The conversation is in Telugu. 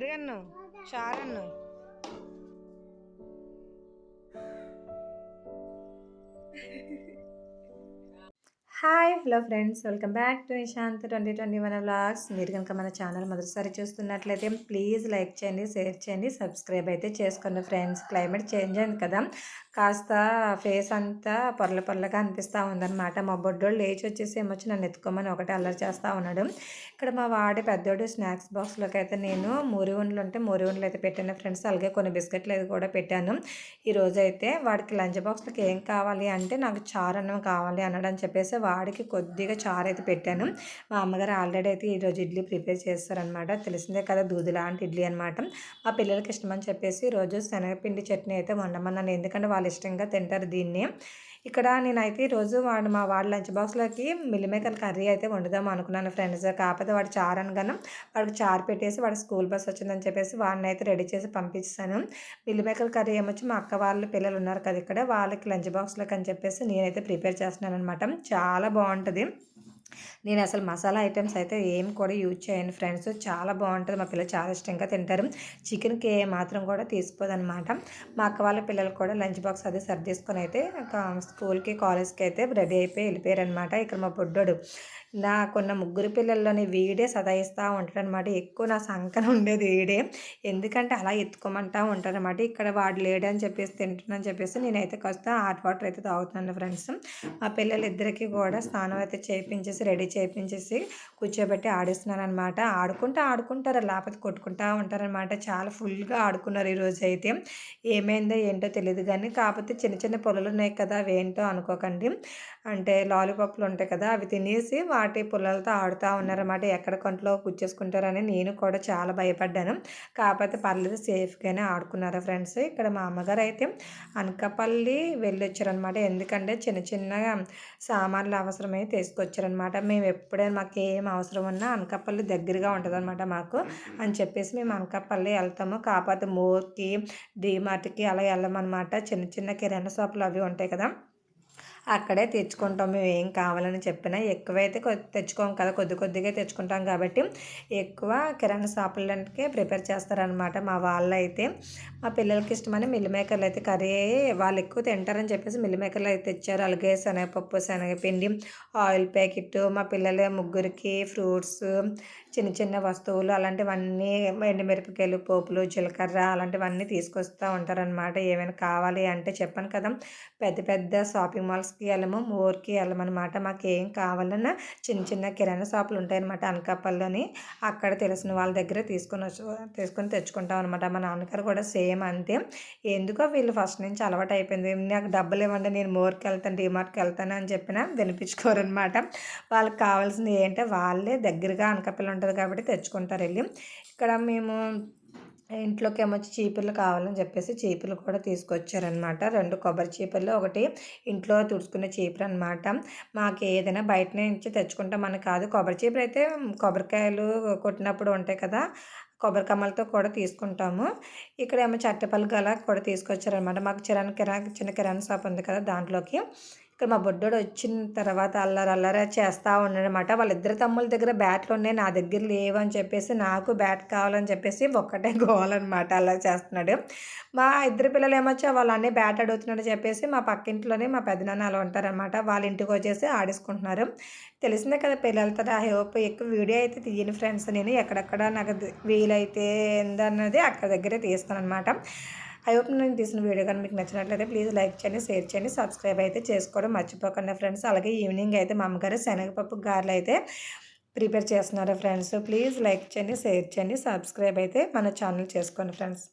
పెరుగన్ను చారన్ను. Hi hello friends. Welcome back to Nishant twenty twenty one vlogs. మీరు కనుక మన ఛానల్ మొదటిసారి చూస్తున్నట్లయితే ప్లీజ్ లైక్ చేయండి షేర్ చేయండి సబ్స్క్రైబ్ అయితే చేసుకోండి ఫ్రెండ్స్. క్లైమేట్ చేంజ్ అయింది కదా. కాస్త ఫేస్ అంతా పొరల పొరలుగా అనిపిస్తూ ఉందన్నమాట. మా బొడ్డోడు లేచి వచ్చేసి ఏమొచ్చి నన్ను ఎత్తుకోమని ఒకటి అల్లరి చేస్తూ ఉన్నాడు. ఇక్కడ మా వాడి పెద్దోడు స్నాక్స్ బాక్స్లోకి అయితే నేను మూరి ఉంటే మూరి అయితే పెట్టాను ఫ్రెండ్స్. అలాగే కొన్ని బిస్కెట్లు అయితే కూడా పెట్టాను. ఈరోజు అయితే వాడికి లంచ్ బాక్స్లోకి ఏం కావాలి అంటే నాకు చారు అన్నం కావాలి అని చెప్పేసి వాడికి కొద్దిగా చారు అయితే పెట్టాను. మా అమ్మగారు ఆల్రెడీ అయితే ఈరోజు ఇడ్లీ ప్రిపేర్ చేస్తారనమాట తెలిసిందే కదా దూది లాంటి ఇడ్లీ అనమాట మా పిల్లలకి ఇష్టమని చెప్పేసి రోజు శనగపిండి చట్నీ అయితే వండమన్నాను. ఎందుకంటే వాళ్ళు ఇష్టంగా తింటారు దీన్ని. ఇక్కడ నేనైతే ఈరోజు వాడు మా వాడి లంచ్ బాక్స్లోకి మిల్లిమేకర్ కర్రీ అయితే వండుదాం అనుకున్నాను ఫ్రెండ్స్. కాకపోతే వాడు చారు అనగానే వాడికి చారు పెట్టేసి వాడు స్కూల్ బస్ వచ్చిందని చెప్పేసి వాడిని అయితే రెడీ చేసి పంపిస్తాను. మిల్లిమేకర్ కర్రీ ఏమొచ్చి మా అక్క వాళ్ళు పిల్లలు ఉన్నారు కదా ఇక్కడ వాళ్ళకి లంచ్ బాక్స్లోకి అని చెప్పేసి నేనైతే ప్రిపేర్ చేస్తున్నాను అనమాట చాలా చాలా బాగుంటుంది. నేను అసలు మసాలా ఐటమ్స్ అయితే ఏం కూడా యూజ్ చేయను ఫ్రెండ్స్. చాలా బాగుంటుంది. మా పిల్లలు చాలా ఇష్టంగా తింటారు. చికెన్కి ఏ మాత్రం కూడా తీసుకోదనమాట. మా అక్క వాళ్ళ పిల్లలు కూడా లంచ్ బాక్స్ అది సర్దేసుకొని అయితే స్కూల్కి కాలేజ్కి అయితే రెడీ అయిపోయి వెళ్ళిపోయారు అనమాట ఇక్కడ మా బొడ్డోడు నాకున్న ముగ్గురు పిల్లల్లోని వీడే సదాయిస్తూ ఉంటాడనమాట. ఎక్కువ నా సంకన ఉండేది వీడే. ఎందుకంటే అలా ఎత్తుకోమంటా ఉంటారనమాట ఇక్కడ వాడు లేడని చెప్పేసి తింటున్నాను చెప్పేసి నేనైతే కాస్త హాట్ వాటర్ అయితే తాగుతున్నాను ఫ్రెండ్స్. మా పిల్లలిద్దరికీ కూడా స్నానం అయితే చేయించేసి రెడీ చేయించేసి కూర్చోబెట్టి ఆడిస్తున్నాను అనమాట ఆడుకుంటూ ఆడుకుంటారు లేకపోతే కొట్టుకుంటూ ఉంటారనమాట. చాలా ఫుల్గా ఆడుకున్నారు ఈరోజు అయితే. ఏమైందో ఏంటో తెలియదు కానీ కాకపోతే చిన్న చిన్న పొలలు ఉన్నాయి కదా అవి ఏంటో అనుకోకండి. అంటే లాలీపాప్లు ఉంటాయి కదా అవి తినేసి వాటి పుల్లలతో ఆడుతూ ఉన్నారన్నమాట. ఎక్కడ కొంట్లో కూర్చేసుకుంటారని నేను కూడా చాలా భయపడ్డాను. కాకపోతే పర్లేదు సేఫ్గానే ఆడుకున్నారు ఫ్రెండ్స్. ఇక్కడ మా అమ్మగారు అయితే అనకాపల్లి వెళ్ళొచ్చారనమాట ఎందుకంటే చిన్న చిన్న సామాన్లు అవసరమై తీసుకొచ్చారనమాట మేము ఎప్పుడైనా మాకు ఏం అవసరం ఉన్నా అనకాపల్లి దగ్గరగా ఉంటుందన్నమాట మాకు అని చెప్పేసి మేము అనకాపల్లి వెళ్తాము. కాకపోతే మోర్కి డీమార్ట్కి అలా వెళ్ళమన్నమాట. చిన్న చిన్న కిరాణా షాపులు అవి ఉంటాయి కదా. అక్కడే తెచ్చుకుంటాం. మేము ఏం కావాలని చెప్పినా ఎక్కువైతే తెచ్చుకోం కదా. కొద్ది కొద్దిగా తెచ్చుకుంటాం కాబట్టి ఎక్కువ కిరాణా షాపులకే ప్రిపేర్ చేస్తారనమాట మా వాళ్ళు అయితే మా పిల్లలకి ఇష్టమని మిల్ మేకర్లు అయితే కర్రీ వాళ్ళు ఎక్కువ తింటారని చెప్పేసి మిల్ మేకర్లు అయితే తెచ్చారు. అలాగే శనగపప్పు శనగపిండి ఆయిల్ ప్యాకెట్ మా పిల్లల ముగ్గురికి ఫ్రూట్స్ చిన్న చిన్న వస్తువులు అలాంటివన్నీ ఎండుమిరపకాయలు పోపులు జీలకర్ర అలాంటివన్నీ తీసుకొస్తూ ఉంటారనమాట ఏమైనా కావాలి అంటే చెప్పాను కదా పెద్ద పెద్ద షాపింగ్ మాల్స్కి వెళ్ళము ఊరికి వెళ్ళమన్నమాట. మాకు ఏం కావాలన్నా చిన్న చిన్న కిరాణా షాపులు ఉంటాయన్నమాట అనకాపల్లిలోని. అక్కడ తెలిసిన వాళ్ళ దగ్గర తీసుకొని వచ్చి తీసుకొని తెచ్చుకుంటాం అనమాట మా నాన్నగారు కూడా సేమ్ అంతే. ఎందుకో వీళ్ళు ఫస్ట్ నుంచి అలవాటు అయిపోయింది. నాకు డబ్బులు ఇవ్వండి నేను మోర్కి వెళ్తాను డిమార్ట్కి వెళ్తాను అని చెప్పిన వినిపించుకోరనమాట వాళ్ళకి కావాల్సింది ఏంటంటే వాళ్ళే దగ్గరగా అనకాపల్లి ఉంటుంది కాబట్టి తెచ్చుకుంటారు వెళ్ళి ఇక్కడ మేము ఇంట్లోకి ఏమొచ్చి చీపుర్లు కావాలని చెప్పేసి చీపుర్లు కూడా తీసుకొచ్చారనమాట రెండు కొబ్బరి చీపుర్లు ఒకటి ఇంట్లో తుడుచుకునే చీపురు అనమాట మాకు ఏదైనా బయట నుంచి తెచ్చుకుంటాం అని కాదు. కొబ్బరి చీపురు అయితే కొబ్బరికాయలు కొట్టినప్పుడు ఉంటాయి కదా కొబ్బరి కమ్మలతో కూడా తీసుకుంటాము. ఇక్కడ ఏమో చట్టపల్లి గల కూడా తీసుకొచ్చారనమాట మాకు కిరాణా కిరాణా చిన్న కిరాణా షాప్ ఉంది కదా దాంట్లోకి. ఇక్కడ మా బొడ్డోడు వచ్చిన తర్వాత అల్లరి అల్లరి చేస్తూ ఉన్నాడనమాట వాళ్ళిద్దరు తమ్ముల దగ్గర బ్యాట్లు ఉన్నాయి నా దగ్గర లేవు అని చెప్పేసి నాకు బ్యాట్ కావాలని చెప్పేసి ఒక్కటే గోవాలన్నమాట అలా చేస్తున్నాడు. మా ఇద్దరు పిల్లలు ఏమొచ్చా వాళ్ళు అన్నీ బ్యాట్ అడుగుతున్నాడు చెప్పేసి మా పక్కింట్లోనే మా పెద్దనాన్న అలా ఉంటారనమాట వాళ్ళ ఇంటికి వచ్చేసి ఆడేసుకుంటున్నారు. తెలిసిందే కదా పిల్లలతో ఐ హోప్ ఎక్కువ వీడియో అయితే తీయని ఫ్రెండ్స్ నేను. ఎక్కడెక్కడ నాకు వీలైతే ఏందన్నది అక్కడ దగ్గరే తీస్తాను అనమాట ఐ హోప్ నేను తీసిన వీడియో కానీ మీకు నచ్చినట్లయితే ప్లీజ్ లైక్ చేయండి షేర్ చేయండి సబ్స్క్రైబ్ అయితే చేసుకోవడం మర్చిపోకండి ఫ్రెండ్స్. అలాగే ఈవినింగ్ అయితే మా అమ్మగారు శనగపప్పు గారెలు అయితే ప్రిపేర్ చేస్తున్నారు ఫ్రెండ్స్. ప్లీజ్ లైక్ చేయండి షేర్ చేయండి సబ్స్క్రైబ్ అయితే మన ఛానల్ చేసుకోండి ఫ్రెండ్స్.